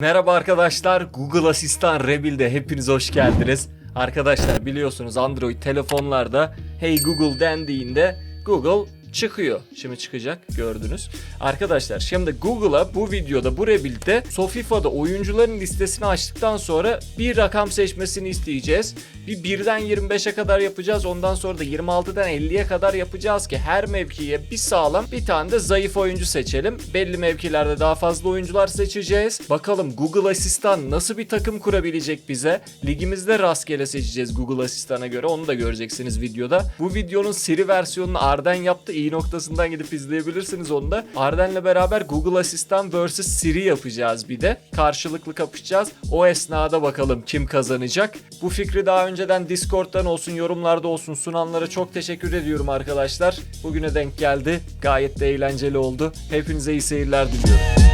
Merhaba arkadaşlar, Google Asistan Rebel'de hepiniz hoş geldiniz. Arkadaşlar biliyorsunuz Android telefonlarda Hey Google dendiğinde Google çıkıyor. Şimdi çıkacak gördünüz. Arkadaşlar şimdi Google'a bu videoda bu Rebel'de Sofifa'da oyuncuların listesini açtıktan sonra bir rakam seçmesini isteyeceğiz. Bir birden 25'e kadar yapacağız. Ondan sonra da 26'dan 50'ye kadar yapacağız ki her mevkiye bir sağlam bir tane de zayıf oyuncu seçelim. Belli mevkilerde daha fazla oyuncular seçeceğiz. Bakalım Google Asistan nasıl bir takım kurabilecek bize? Ligimizde rastgele seçeceğiz Google Asistan'a göre. Onu da göreceksiniz videoda. Bu videonun Siri versiyonunu Arden yaptı. İyi noktasından gidip izleyebilirsiniz onu da. Arden'le beraber Google Asistan vs Siri yapacağız bir de. Karşılıklı kapışacağız. O esnada bakalım kim kazanacak. Bu fikri daha önceden Discord'dan olsun, yorumlarda olsun sunanlara çok teşekkür ediyorum arkadaşlar. Bugüne denk geldi. Gayet de eğlenceli oldu. Hepinize iyi seyirler diliyorum.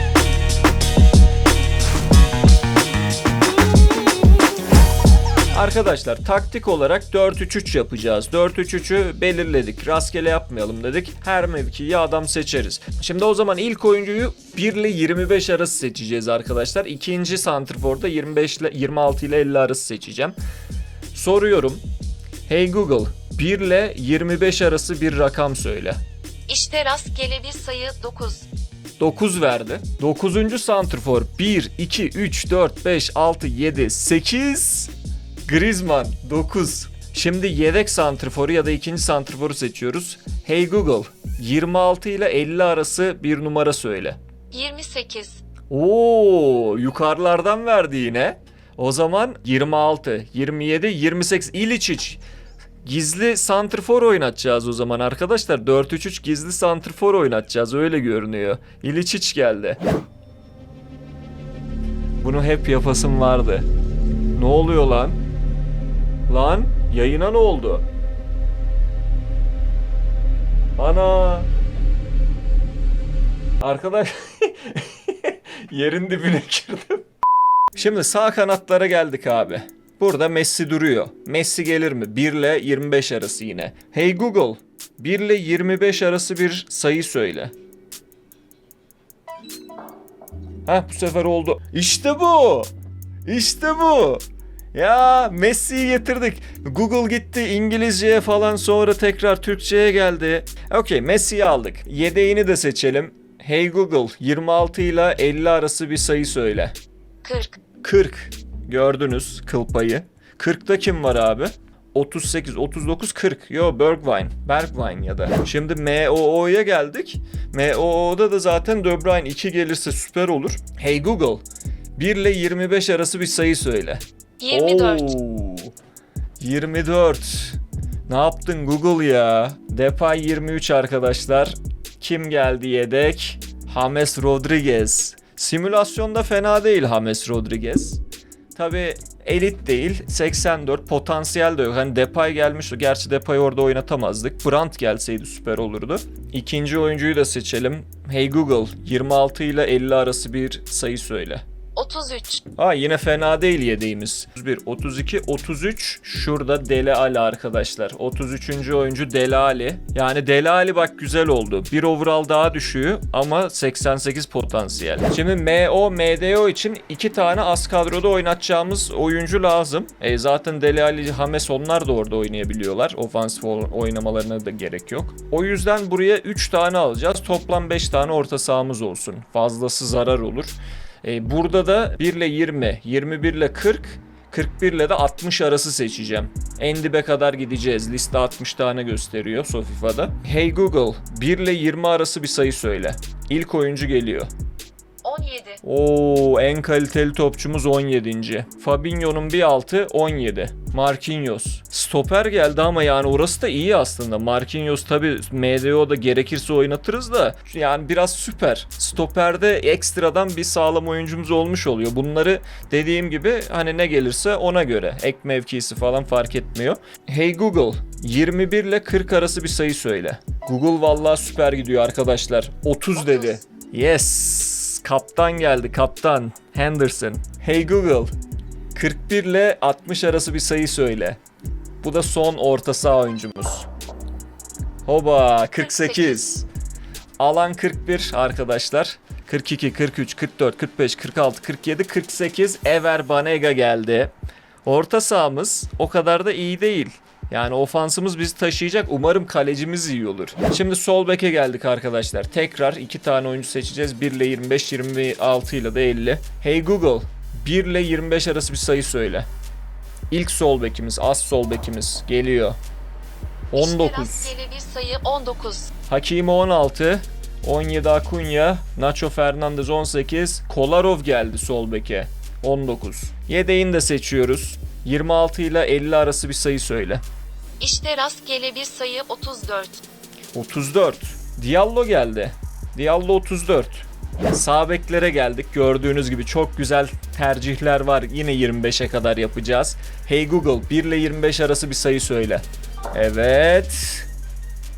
Arkadaşlar taktik olarak 4-3-3 yapacağız. 4-3-3'ü belirledik. Rastgele yapmayalım dedik. Her mevkiyi adam seçeriz. Şimdi o zaman ilk oyuncuyu 1 ile 25 arası seçeceğiz arkadaşlar. İkinci santrforda 25 ile 26 ile 50 arası seçeceğim. Soruyorum. Hey Google 1 ile 25 arası bir rakam söyle. İşte rastgele bir sayı 9. 9 verdi. 9. santrfor 1, 2, 3, 4, 5, 6, 7, 8. Griezmann 9. Şimdi yedek santrforu ya da ikinci santrforu seçiyoruz. Hey Google 26 ile 50 arası bir numara söyle. 28. Oo, yukarılardan verdi yine. O zaman 26, 27, 28 İliçic. Gizli santrfor oynatacağız o zaman arkadaşlar. 4-3-3 gizli santrfor oynatacağız öyle görünüyor. İliçic geldi. Bunu hep yapasım vardı. Ne oluyor lan? Lan yayına ne oldu? Ana. Arkadaş yerin dibine girdim. Şimdi sağ kanatlara geldik abi. Burada Messi duruyor. Messi gelir mi? 1 ile 25 arası yine. Hey Google, 1 ile 25 arası bir sayı söyle. Heh bu sefer oldu. İşte bu. İşte bu. Ya Messi'yi getirdik. Google gitti İngilizceye falan sonra tekrar Türkçe'ye geldi. Okey Messi'yi aldık. Yedeğini de seçelim. Hey Google 26 ile 50 arası bir sayı söyle. 40. 40 gördünüz kıl payı. 40'ta kim var abi? 38, 39, 40. Yo Bergwijn. Bergwijn ya da. Şimdi MOO'ya geldik. MOO'da da zaten De Bruyne 2 gelirse süper olur. Hey Google 1 ile 25 arası bir sayı söyle. 24. Oo, 24. Ne yaptın Google ya? Depay 23 arkadaşlar. Kim geldi yedek? James Rodriguez. Simülasyonda fena değil James Rodriguez. Tabi elit değil. 84 potansiyel de yok. Hani Depay gelmiş. Gerçi Depay orada oynatamazdık. Brandt gelseydi süper olurdu. İkinci oyuncuyu da seçelim. Hey Google 26 ile 50 arası bir sayı söyle. 33. Ha yine fena değil yedeğimiz. 31, 32, 33. Şurada Dele Ali arkadaşlar. 33. oyuncu Dele Ali. Yani Dele Ali bak güzel oldu. Bir overall daha düşüyor ama 88 potansiyel. Şimdi MO, MDO için iki tane az kadroda oynatacağımız oyuncu lazım. E zaten Dele Ali, Hames onlar da orada oynayabiliyorlar. Ofansif oynamalarına da gerek yok. O yüzden buraya 3 tane alacağız. Toplam 5 tane orta sahamız olsun. Fazlası zarar olur. E, burada da 1 ile 20, 21 ile 40, 41 ile de 60 arası seçeceğim. En dibe kadar gideceğiz. Liste 60 tane gösteriyor Sofifa'da. Hey Google, 1 ile 20 arası bir sayı söyle. İlk oyuncu geliyor. 17. Oo, en kaliteli topçumuz 17. Fabinho'nun bir altı 17. Marquinhos. Stoper geldi ama yani orası da iyi aslında. Marquinhos tabi MDO'da gerekirse oynatırız da yani biraz süper. Stoperde ekstradan bir sağlam oyuncumuz olmuş oluyor. Bunları dediğim gibi hani ne gelirse ona göre. Ek mevkisi falan fark etmiyor. Hey Google 21 ile 40 arası bir sayı söyle. Google vallahi süper gidiyor arkadaşlar. 30 dedi. Yes. Kaptan geldi kaptan. Henderson. Hey Google. 41 ile 60 arası bir sayı söyle. Bu da son orta saha oyuncumuz. Hoba 48. Alan 41 arkadaşlar. 42, 43, 44, 45, 46, 47, 48 Ever Banega geldi. Orta sahamız o kadar da iyi değil. Yani ofansımız bizi taşıyacak. Umarım kalecimiz iyi olur. Şimdi sol beke geldik arkadaşlar. Tekrar iki tane oyuncu seçeceğiz. 1 ile 25, 26 ile de 50. Hey Google, 1 ile 25 arası bir sayı söyle. İlk sol bekimiz, az sol bekimiz geliyor. İşte 19. rastgele bir sayı 19. Hakimi 16. 17 Akunya. Nacho Fernandez 18. Kolarov geldi sol beke. 19. Yedeğini de seçiyoruz. 26 ile 50 arası bir sayı söyle. İşte rastgele bir sayı 34. 34. Diallo geldi. Diallo 34. Sağ beklere geldik. Gördüğünüz gibi çok güzel tercihler var. Yine 25'e kadar yapacağız. Hey Google 1 ile 25 arası bir sayı söyle. Evet.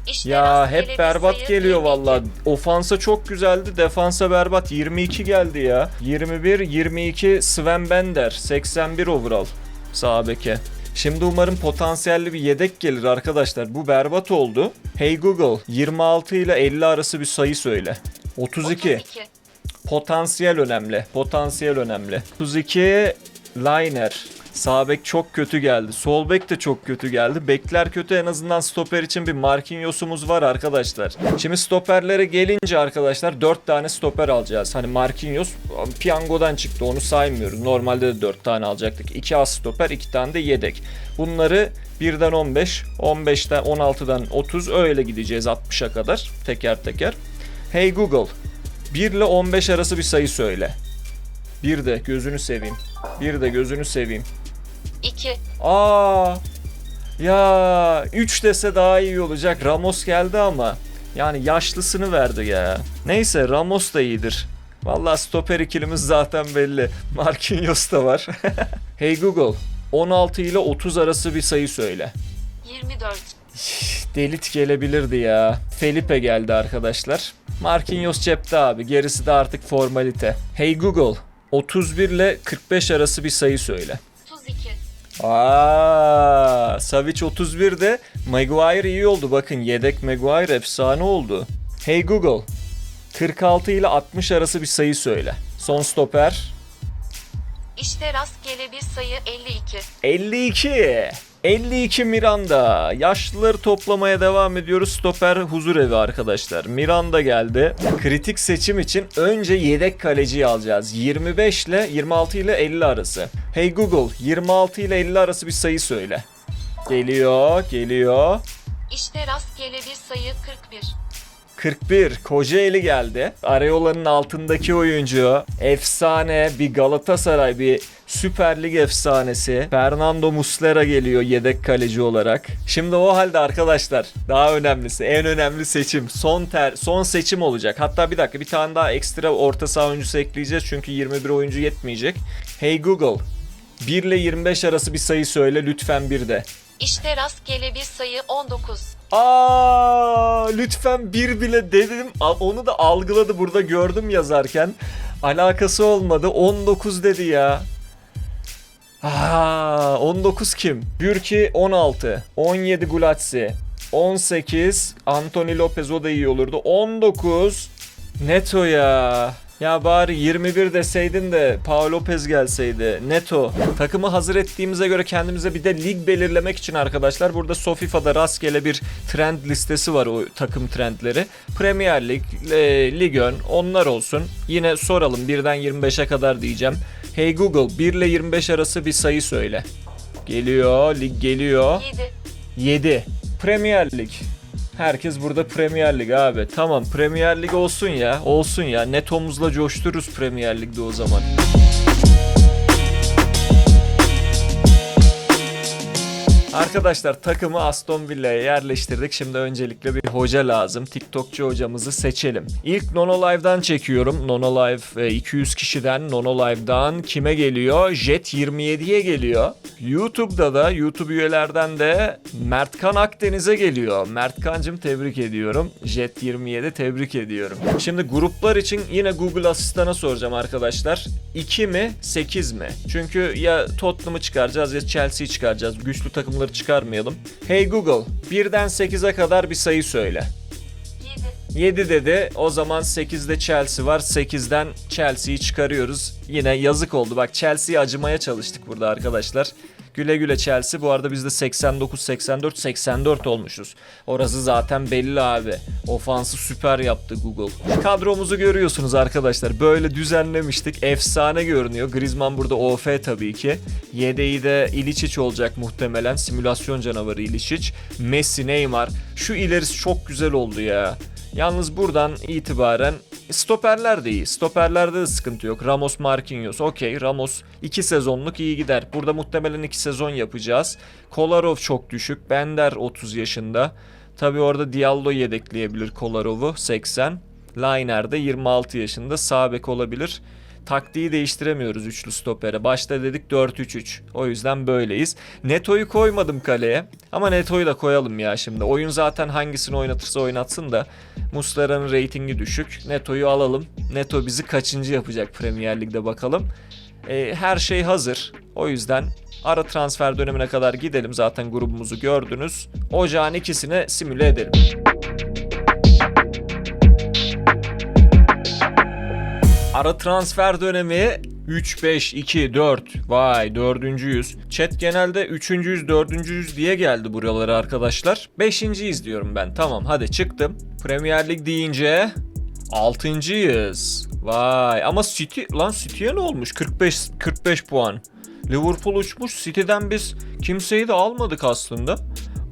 İşte Ya hep berbat geliyor 22. valla. Ofansa çok güzeldi. Defansa berbat. 22 geldi ya. 21, 22 Sven Bender. 81 overall. Sağ beke. Şimdi umarım potansiyelli bir yedek gelir arkadaşlar. Bu berbat oldu. Hey Google 26 ile 50 arası bir sayı söyle. 32. 32. Potansiyel önemli. Potansiyel önemli. 32 Liner. Sağ bek çok kötü geldi. Sol bek de çok kötü geldi. Bekler kötü en azından stoper için bir Marquinhos'umuz var arkadaşlar. Şimdi stoperlere gelince arkadaşlar 4 tane stoper alacağız. Hani Marquinhos piyangodan çıktı onu saymıyoruz. Normalde de 4 tane alacaktık. 2 az stoper 2 tane de yedek. Bunları 1'den 15, 15'ten 16'dan 30 öyle gideceğiz 60'a kadar teker teker. Hey Google 1 ile 15 arası bir sayı söyle. Bir de gözünü seveyim. Bir de gözünü seveyim. 2. Aa! Ya 3 dese daha iyi olacak. Ramos geldi ama yani yaşlısını verdi ya. Neyse Ramos da iyidir. Vallahi stoper ikilimiz zaten belli. Marquinhos da var. hey Google 16 ile 30 arası bir sayı söyle. 24. Delit gelebilirdi ya. Felipe geldi arkadaşlar. Marquinhos cepte abi. Gerisi de artık formalite. Hey Google 31 ile 45 arası bir sayı söyle. 32. Aa, Savic 31 de Maguire iyi oldu. Bakın yedek Maguire efsane oldu. Hey Google 46 ile 60 arası bir sayı söyle. Son stoper İşte rastgele bir sayı 52. 52. 52 Miranda. Yaşlıları toplamaya devam ediyoruz. Stoper huzur evi arkadaşlar. Miranda geldi. Kritik seçim için önce yedek kaleciyi alacağız. 25 ile 26 ile 50 arası. Hey Google 26 ile 50 arası bir sayı söyle. Geliyor, geliyor. İşte rastgele bir sayı 41. 41 Kocaeli geldi. Arayola'nın altındaki oyuncu. Efsane bir Galatasaray bir Süper Lig efsanesi. Fernando Muslera geliyor yedek kaleci olarak. Şimdi o halde arkadaşlar daha önemlisi en önemli seçim son ter son seçim olacak. Hatta bir dakika bir tane daha ekstra orta saha oyuncusu ekleyeceğiz çünkü 21 oyuncu yetmeyecek. Hey Google 1 ile 25 arası bir sayı söyle lütfen bir de. İşte rastgele bir sayı 19. Aa lütfen bir bile dedim. Onu da algıladı burada gördüm yazarken. Alakası olmadı. 19 dedi ya. Aa 19 kim? Bürki 16. 17 Gulazzi. 18 Anthony Lopez o da iyi olurdu. 19 Neto ya. Ya bari 21 deseydin de Paul Lopez gelseydi. Neto. Takımı hazır ettiğimize göre kendimize bir de lig belirlemek için arkadaşlar burada Sofifa'da rastgele bir trend listesi var o takım trendleri. Premier Lig, e, Lig Ön onlar olsun. Yine soralım birden 25'e kadar diyeceğim. Hey Google 1 ile 25 arası bir sayı söyle. Geliyor, lig geliyor. 7. 7. Premier Lig. Herkes burada Premier Lig abi. Tamam Premier Lig olsun ya. Olsun ya. Netomuzla coştururuz Premier Lig'de o zaman. Arkadaşlar takımı Aston Villa'ya yerleştirdik. Şimdi öncelikle bir hoca lazım. TikTokçu hocamızı seçelim. İlk Nono Live'dan çekiyorum. Nono Live e, 200 kişiden Nono Live'dan kime geliyor? Jet 27'ye geliyor. YouTube'da da YouTube üyelerden de Mertkan Akdeniz'e geliyor. Mertkancım tebrik ediyorum. Jet 27 tebrik ediyorum. Şimdi gruplar için yine Google Asistan'a soracağım arkadaşlar. 2 mi 8 mi? Çünkü ya Tottenham'ı çıkaracağız ya Chelsea'yi çıkaracağız. Güçlü takımları çıkarmayalım. Hey Google birden 8'e kadar bir sayı söyle. 7 dedi. O zaman 8'de Chelsea var. 8'den Chelsea'yi çıkarıyoruz. Yine yazık oldu. Bak Chelsea'ye acımaya çalıştık burada arkadaşlar. Güle güle Chelsea. Bu arada biz de 89, 84, 84 olmuşuz. Orası zaten belli abi. Ofansı süper yaptı Google. Kadromuzu görüyorsunuz arkadaşlar. Böyle düzenlemiştik. Efsane görünüyor. Griezmann burada OF tabii ki. Yedeği de Ilicic olacak muhtemelen. Simülasyon canavarı Ilicic. Messi, Neymar. Şu ilerisi çok güzel oldu ya. Yalnız buradan itibaren stoperler de iyi. Stoperlerde de sıkıntı yok. Ramos, Marquinhos. Okey Ramos 2 sezonluk iyi gider. Burada muhtemelen 2 sezon yapacağız. Kolarov çok düşük. Bender 30 yaşında. Tabi orada Diallo yedekleyebilir Kolarov'u 80. Liner de 26 yaşında sağ bek olabilir. Taktiği değiştiremiyoruz üçlü stopere. Başta dedik 4-3-3. O yüzden böyleyiz. Neto'yu koymadım kaleye. Ama Neto'yu da koyalım ya şimdi. Oyun zaten hangisini oynatırsa oynatsın da. Muslera'nın reytingi düşük. Neto'yu alalım. Neto bizi kaçıncı yapacak Premier Lig'de bakalım. E, her şey hazır. O yüzden ara transfer dönemine kadar gidelim. Zaten grubumuzu gördünüz. Ocağın ikisini simüle edelim. Ara transfer dönemi 3, 5, 2, 4. Vay dördüncüyüz. Chat genelde üçüncüyüz, dördüncüyüz diye geldi buralara arkadaşlar. Beşinciyiz diyorum ben. Tamam hadi çıktım. Premier Lig deyince altıncıyız. Vay ama City lan City'ye ne olmuş? 45 45 puan. Liverpool uçmuş. City'den biz kimseyi de almadık aslında.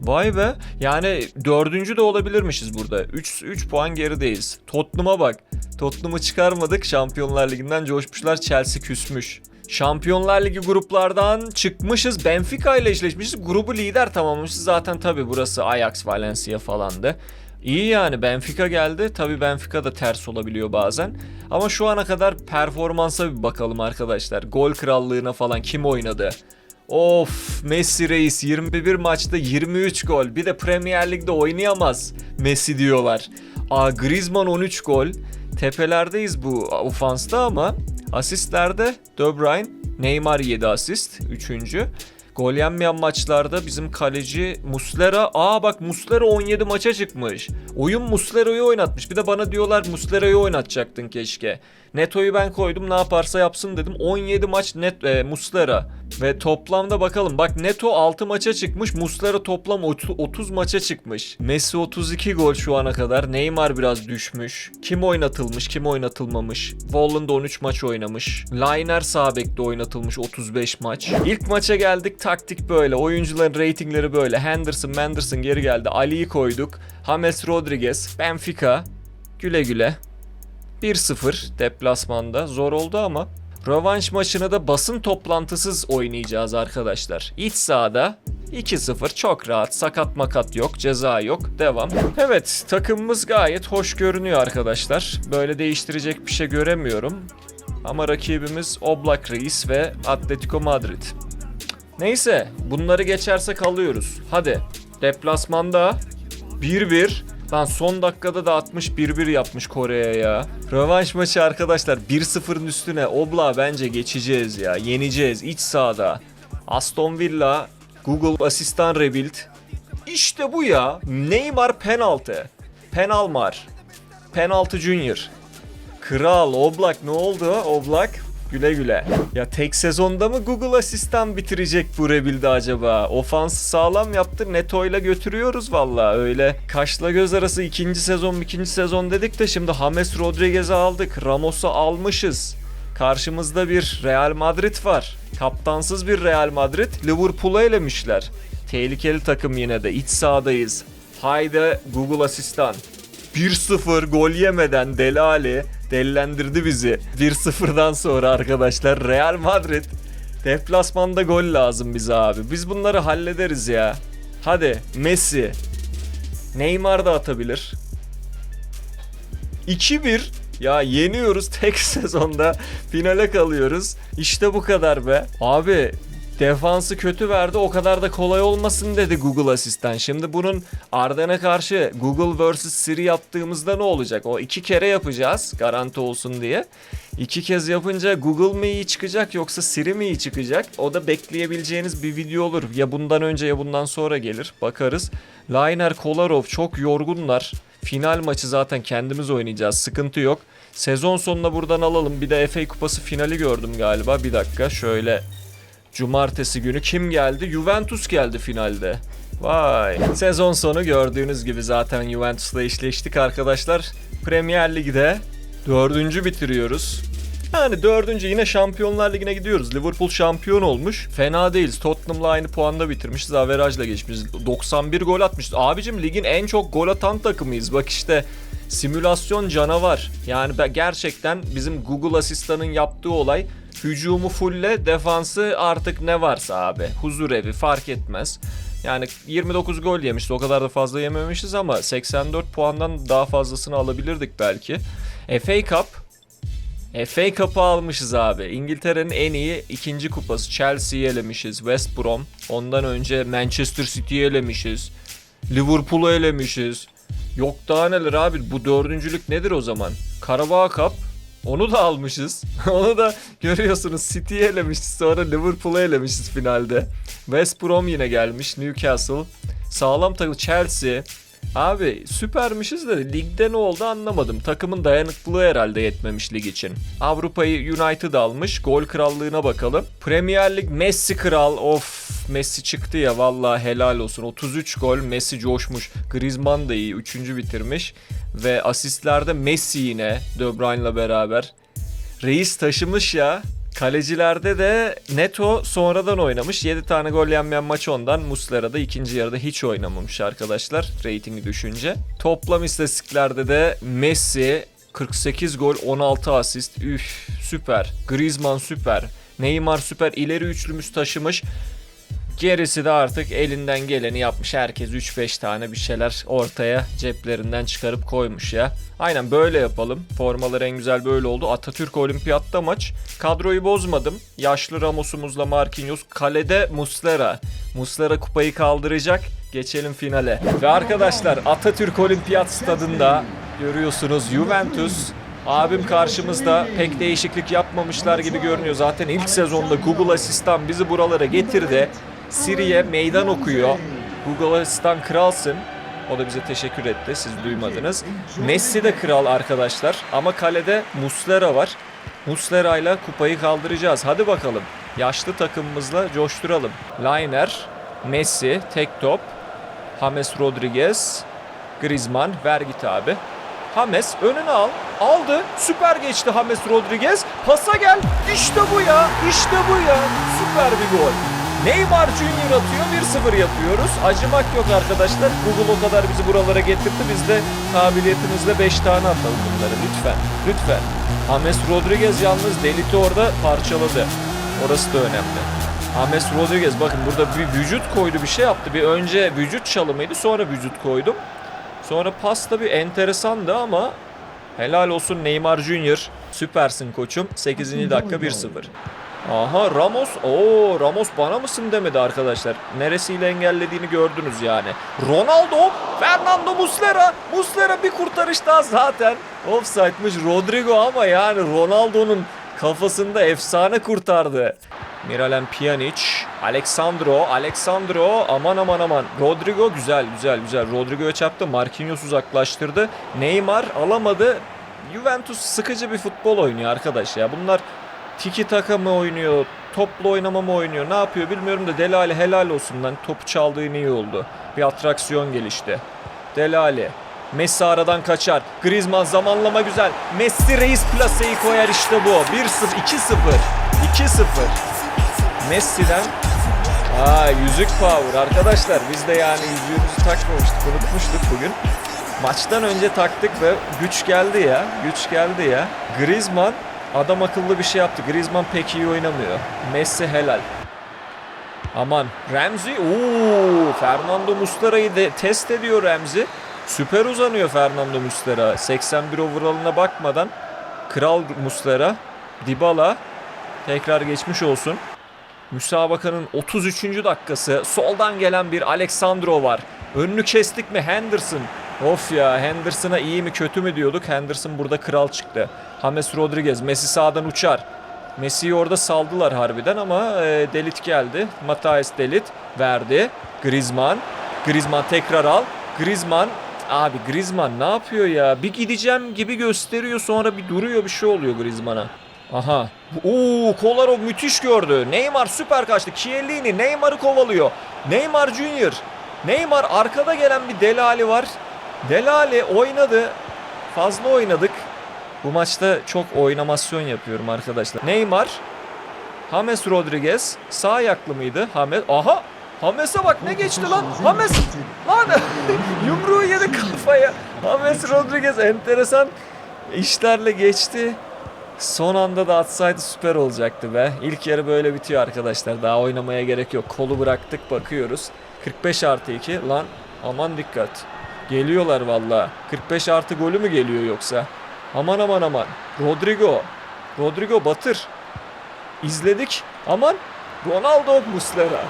Vay be. Yani dördüncü de olabilirmişiz burada. 3 3 puan gerideyiz. Tottenham'a bak. Tottenham'ı çıkarmadık. Şampiyonlar Ligi'nden coşmuşlar. Chelsea küsmüş. Şampiyonlar Ligi gruplardan çıkmışız. Benfica ile eşleşmişiz. Grubu lider tamamlamışız. Zaten tabi burası Ajax, Valencia falandı. İyi yani Benfica geldi. Tabi Benfica da ters olabiliyor bazen. Ama şu ana kadar performansa bir bakalım arkadaşlar. Gol krallığına falan kim oynadı? Of Messi reis 21 maçta 23 gol. Bir de Premier Lig'de oynayamaz Messi diyorlar. Aa Griezmann 13 gol. Tepelerdeyiz bu ofansta ama asistlerde De Bruyne, Neymar 7 asist 3. Gol yenmeyen maçlarda bizim kaleci Muslera. Aa bak Muslera 17 maça çıkmış. Oyun Muslera'yı oynatmış. Bir de bana diyorlar Muslera'yı oynatacaktın keşke. Neto'yu ben koydum ne yaparsa yapsın dedim. 17 maç net e, Muslera. Ve toplamda bakalım. Bak Neto 6 maça çıkmış. Muslera toplam 30 maça çıkmış. Messi 32 gol şu ana kadar. Neymar biraz düşmüş. Kim oynatılmış, kim oynatılmamış. Volland 13 maç oynamış. Liner sağ oynatılmış 35 maç. İlk maça geldik. Taktik böyle. Oyuncuların reytingleri böyle. Henderson, Menderson geri geldi. Ali'yi koyduk. James Rodriguez, Benfica. Güle güle. 1-0 deplasmanda. Zor oldu ama Rövanş maçını da basın toplantısız oynayacağız arkadaşlar. İç sahada 2-0 çok rahat. Sakat makat yok, ceza yok. Devam. Evet, takımımız gayet hoş görünüyor arkadaşlar. Böyle değiştirecek bir şey göremiyorum. Ama rakibimiz Oblak Reis ve Atletico Madrid. Neyse, bunları geçersek alıyoruz. Hadi. Deplasmanda 1-1. Lan son dakikada da 60 1-1 yapmış Kore'ye ya. Rövanş maçı arkadaşlar 1-0'ın üstüne Obla bence geçeceğiz ya. Yeneceğiz iç sahada. Aston Villa, Google asistan rebuild. İşte bu ya. Neymar penaltı. Penalmar. Penaltı Junior. Kral Oblak ne oldu Oblak? Güle güle. Ya tek sezonda mı Google asistan bitirecek bu rebuild'i acaba? Ofans sağlam yaptı. Neto ile götürüyoruz valla. Öyle kaşla göz arası ikinci sezon ikinci sezon dedik de şimdi James Rodriguez'i aldık. Ramos'u almışız. Karşımızda bir Real Madrid var. Kaptansız bir Real Madrid. Liverpool'u elemişler. Tehlikeli takım yine de. İç sahadayız. Haydi Google asistan. 1-0 gol yemeden Delali delilendirdi bizi. 1-0'dan sonra arkadaşlar Real Madrid deplasmanda gol lazım bize abi. Biz bunları hallederiz ya. Hadi Messi. Neymar da atabilir. 2-1 ya yeniyoruz tek sezonda finale kalıyoruz. İşte bu kadar be. Abi defansı kötü verdi o kadar da kolay olmasın dedi Google asistan. Şimdi bunun Arden'e karşı Google vs Siri yaptığımızda ne olacak? O iki kere yapacağız garanti olsun diye. İki kez yapınca Google mı iyi çıkacak yoksa Siri mi iyi çıkacak? O da bekleyebileceğiniz bir video olur. Ya bundan önce ya bundan sonra gelir. Bakarız. Liner Kolarov çok yorgunlar. Final maçı zaten kendimiz oynayacağız. Sıkıntı yok. Sezon sonuna buradan alalım. Bir de FA Kupası finali gördüm galiba. Bir dakika şöyle Cumartesi günü kim geldi? Juventus geldi finalde. Vay. Sezon sonu gördüğünüz gibi zaten Juventus'la eşleştik arkadaşlar. Premier Lig'de dördüncü bitiriyoruz. Yani dördüncü yine Şampiyonlar Ligi'ne gidiyoruz. Liverpool şampiyon olmuş. Fena değiliz. Tottenham'la aynı puanda bitirmişiz. Averajla geçmişiz. 91 gol atmışız. Abicim ligin en çok gol atan takımıyız. Bak işte simülasyon canavar. Yani gerçekten bizim Google asistanın yaptığı olay hücumu fulle defansı artık ne varsa abi. Huzur evi fark etmez. Yani 29 gol yemişiz. O kadar da fazla yememişiz ama 84 puandan daha fazlasını alabilirdik belki. FA Cup FA Cup'ı almışız abi. İngiltere'nin en iyi ikinci kupası. Chelsea'yi elemişiz. West Brom. Ondan önce Manchester City'yi elemişiz. Liverpool'u elemişiz. Yok daha neler abi. Bu dördüncülük nedir o zaman? Carabao Cup. Onu da almışız. Onu da görüyorsunuz City'yi elemişiz. Sonra Liverpool'u elemişiz finalde. West Brom yine gelmiş. Newcastle. Sağlam takım Chelsea. Abi süpermişiz de ligde ne oldu anlamadım. Takımın dayanıklılığı herhalde yetmemiş lig için. Avrupa'yı United almış. Gol krallığına bakalım. Premier Lig Messi kral. Of Messi çıktı ya vallahi helal olsun. 33 gol Messi coşmuş. Griezmann da iyi. 3. bitirmiş. Ve asistlerde Messi yine De Bruyne'la beraber. Reis taşımış ya. Kalecilerde de Neto sonradan oynamış. 7 tane gol yenmeyen maç ondan. Muslera da ikinci yarıda hiç oynamamış arkadaşlar. Ratingi düşünce. Toplam istatistiklerde de Messi 48 gol 16 asist. Üf süper. Griezmann süper. Neymar süper. İleri üçlümüz taşımış. Gerisi de artık elinden geleni yapmış. Herkes 3-5 tane bir şeyler ortaya ceplerinden çıkarıp koymuş ya. Aynen böyle yapalım. Formalar en güzel böyle oldu. Atatürk Olimpiyatta maç. Kadroyu bozmadım. Yaşlı Ramos'umuzla Marquinhos. Kalede Muslera. Muslera kupayı kaldıracak. Geçelim finale. Ve arkadaşlar Atatürk Olimpiyat Stadında görüyorsunuz Juventus Abim karşımızda pek değişiklik yapmamışlar gibi görünüyor. Zaten ilk sezonda Google Asistan bizi buralara getirdi. Siri'ye meydan okuyor. Google Asistan kralsın. O da bize teşekkür etti. Siz duymadınız. Messi de kral arkadaşlar. Ama kalede Muslera var. Muslera ile kupayı kaldıracağız. Hadi bakalım. Yaşlı takımımızla coşturalım. Liner, Messi, tek top. James Rodriguez, Griezmann, ver git abi. James önüne al. Aldı. Süper geçti James Rodriguez. Pasa gel. İşte bu ya. İşte bu ya. Süper bir gol. Neymar Junior atıyor. 1-0 yapıyoruz. Acımak yok arkadaşlar. Google o kadar bizi buralara getirdi. Biz de kabiliyetimizle 5 tane atalım bunları. Lütfen. Lütfen. James Rodriguez yalnız Delit'i orada parçaladı. Orası da önemli. James Rodriguez bakın burada bir vücut koydu bir şey yaptı. Bir önce vücut çalımıydı sonra vücut koydum. Sonra pas da bir enteresandı ama helal olsun Neymar Junior. Süpersin koçum. 8. dakika 1-0. Aha Ramos. Oo Ramos bana mısın demedi arkadaşlar. Neresiyle engellediğini gördünüz yani. Ronaldo, Fernando Muslera. Muslera bir kurtarış daha zaten. Offside'mış Rodrigo ama yani Ronaldo'nun kafasında efsane kurtardı. Miralem Pjanic, Alexandro, Alexandro aman aman aman. Rodrigo güzel güzel güzel. Rodrigo'ya çarptı. Marquinhos uzaklaştırdı. Neymar alamadı. Juventus sıkıcı bir futbol oynuyor arkadaş ya. Bunlar tiki taka mı oynuyor, toplu oynama mı oynuyor, ne yapıyor bilmiyorum da Delali helal olsun lan. Topu çaldığın iyi oldu. Bir atraksiyon gelişti. Delali. Messi aradan kaçar. Griezmann zamanlama güzel. Messi reis plaseyi koyar işte bu. 1-0, 2-0. 2-0. Messi'den Aa yüzük power arkadaşlar biz de yani yüzüğümüzü takmamıştık unutmuştuk bugün. Maçtan önce taktık ve güç geldi ya güç geldi ya. Griezmann adam akıllı bir şey yaptı. Griezmann pek iyi oynamıyor. Messi helal. Aman Ramsey ooo Fernando Muslera'yı de test ediyor Ramsey. Süper uzanıyor Fernando Muslera. 81 overall'ına bakmadan Kral Muslera, Dybala tekrar geçmiş olsun. Müsabakanın 33. dakikası. Soldan gelen bir Alexandro var. Önünü kestik mi Henderson? Of ya Henderson'a iyi mi kötü mü diyorduk. Henderson burada kral çıktı. James Rodriguez. Messi sağdan uçar. Messi'yi orada saldılar harbiden ama e, Delit geldi. Matthijs Delit verdi. Griezmann. Griezmann tekrar al. Griezmann Abi Griezmann ne yapıyor ya? Bir gideceğim gibi gösteriyor sonra bir duruyor bir şey oluyor Griezmann'a. Aha. Oo Kolarov müthiş gördü. Neymar süper kaçtı. Chiellini Neymar'ı kovalıyor. Neymar Junior. Neymar arkada gelen bir Delali var. Delali oynadı. Fazla oynadık. Bu maçta çok oynamasyon yapıyorum arkadaşlar. Neymar. James Rodriguez. Sağ ayaklı mıydı? James. Aha. James'e bak ne geçti lan. James. Lan yumruğu yedi kafaya. James Rodriguez enteresan işlerle geçti. Son anda da atsaydı süper olacaktı be. İlk yarı böyle bitiyor arkadaşlar. Daha oynamaya gerek yok. Kolu bıraktık bakıyoruz. 45 artı 2. Lan aman dikkat. Geliyorlar valla. 45 artı golü mü geliyor yoksa? Aman aman aman. Rodrigo. Rodrigo batır. İzledik. Aman. Ronaldo Muslera.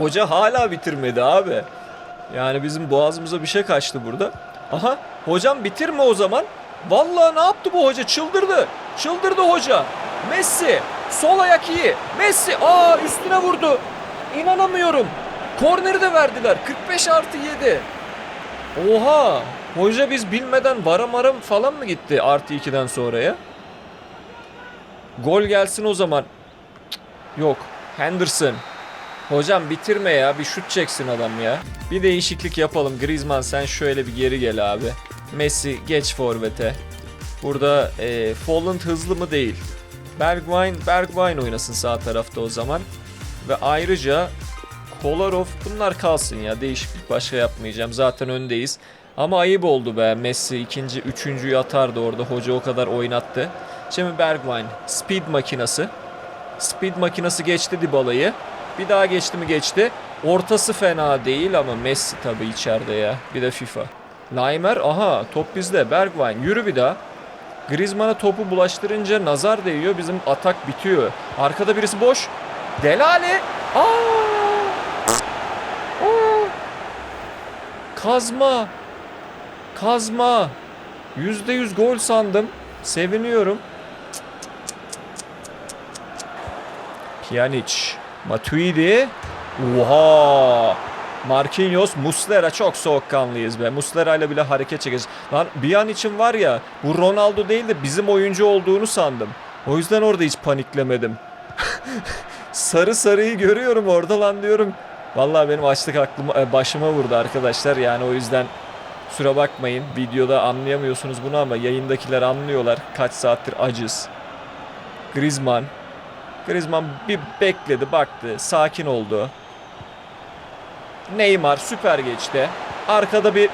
Hoca hala bitirmedi abi. Yani bizim boğazımıza bir şey kaçtı burada. Aha hocam bitirme o zaman. Vallahi ne yaptı bu hoca? Çıldırdı. Çıldırdı hoca. Messi. Sol ayak iyi. Messi. Aa üstüne vurdu. İnanamıyorum. Korneri de verdiler. 45 artı 7. Oha. Hoca biz bilmeden varamarım falan mı gitti artı 2'den sonraya? Gol gelsin o zaman. Yok. Henderson. Hocam bitirme ya. Bir şut çeksin adam ya. Bir değişiklik yapalım. Griezmann sen şöyle bir geri gel abi. Messi geç forvete. Burada e, Folland hızlı mı değil. Bergwijn, Bergwijn oynasın sağ tarafta o zaman. Ve ayrıca Kolarov bunlar kalsın ya. Değişiklik başka yapmayacağım. Zaten öndeyiz. Ama ayıp oldu be. Messi ikinci, üçüncüyü atardı orada. Hoca o kadar oynattı. Şimdi Bergwijn. Speed makinası. Speed makinası geçti Dybala'yı. Bir daha geçti mi geçti. Ortası fena değil ama Messi tabii içeride ya. Bir de FIFA. Laimer aha top bizde. Bergwijn yürü bir daha. Griezmann'a topu bulaştırınca nazar değiyor. Bizim atak bitiyor. Arkada birisi boş. Delali. Aa! Kazma. Kazma. %100 gol sandım. Seviniyorum. Pjanic. Matuidi. Oha. Marquinhos, Muslera çok soğukkanlıyız be. Muslera ile bile hareket çekeceğiz. Lan bir an için var ya bu Ronaldo değil de bizim oyuncu olduğunu sandım. O yüzden orada hiç paniklemedim. Sarı sarıyı görüyorum orada lan diyorum. Vallahi benim açlık aklıma e, başıma vurdu arkadaşlar. Yani o yüzden kusura bakmayın. Videoda anlayamıyorsunuz bunu ama yayındakiler anlıyorlar. Kaç saattir acız. Griezmann. Griezmann bir bekledi, baktı, sakin oldu. Neymar süper geçti. Arkada bir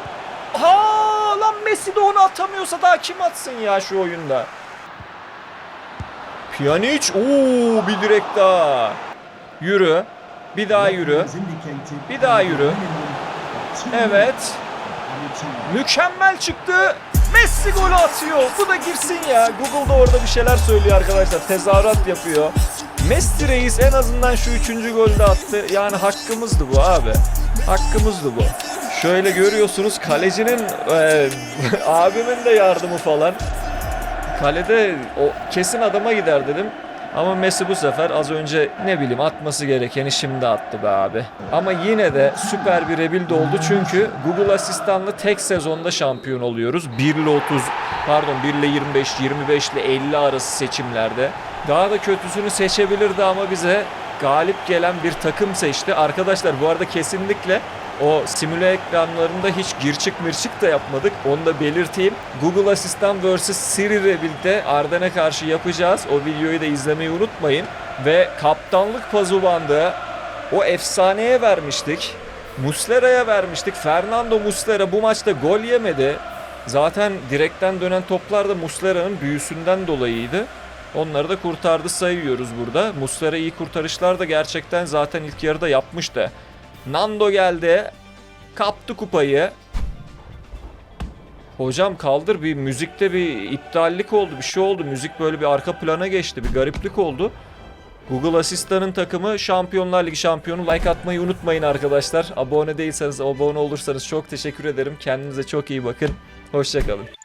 Ha lan Messi de onu atamıyorsa daha kim atsın ya şu oyunda? Pjanic ooo bir direkt daha. Yürü. Bir daha yürü. Bir daha yürü. Evet. Mükemmel çıktı. Messi golü atıyor. Bu da girsin ya. Google'da orada bir şeyler söylüyor arkadaşlar. Tezahürat yapıyor. Messi reis en azından şu üçüncü golde attı. Yani hakkımızdı bu abi. Hakkımızdı bu. Şöyle görüyorsunuz kalecinin e, abimin de yardımı falan. Kalede o kesin adama gider dedim. Ama Messi bu sefer az önce ne bileyim atması gerekeni şimdi attı be abi. Ama yine de süper bir rebuild oldu çünkü Google asistanlı tek sezonda şampiyon oluyoruz. 1 ile 30 pardon 1 ile 25, 25 ile 50 arası seçimlerde. Daha da kötüsünü seçebilirdi ama bize galip gelen bir takım seçti. Arkadaşlar bu arada kesinlikle o simüle ekranlarında hiç gir çık mirçik da yapmadık. Onu da belirteyim. Google Asistan vs Siri Rebuild'de Arden'e karşı yapacağız. O videoyu da izlemeyi unutmayın. Ve kaptanlık pazu bandı o efsaneye vermiştik. Muslera'ya vermiştik. Fernando Muslera bu maçta gol yemedi. Zaten direkten dönen toplar da Muslera'nın büyüsünden dolayıydı. Onları da kurtardı sayıyoruz burada. Muslera iyi kurtarışlar da gerçekten zaten ilk yarıda yapmıştı. Nando geldi. Kaptı kupayı. Hocam kaldır bir müzikte bir iptallik oldu bir şey oldu. Müzik böyle bir arka plana geçti bir gariplik oldu. Google Asistan'ın takımı Şampiyonlar Ligi şampiyonu. Like atmayı unutmayın arkadaşlar. Abone değilseniz abone olursanız çok teşekkür ederim. Kendinize çok iyi bakın. Hoşçakalın.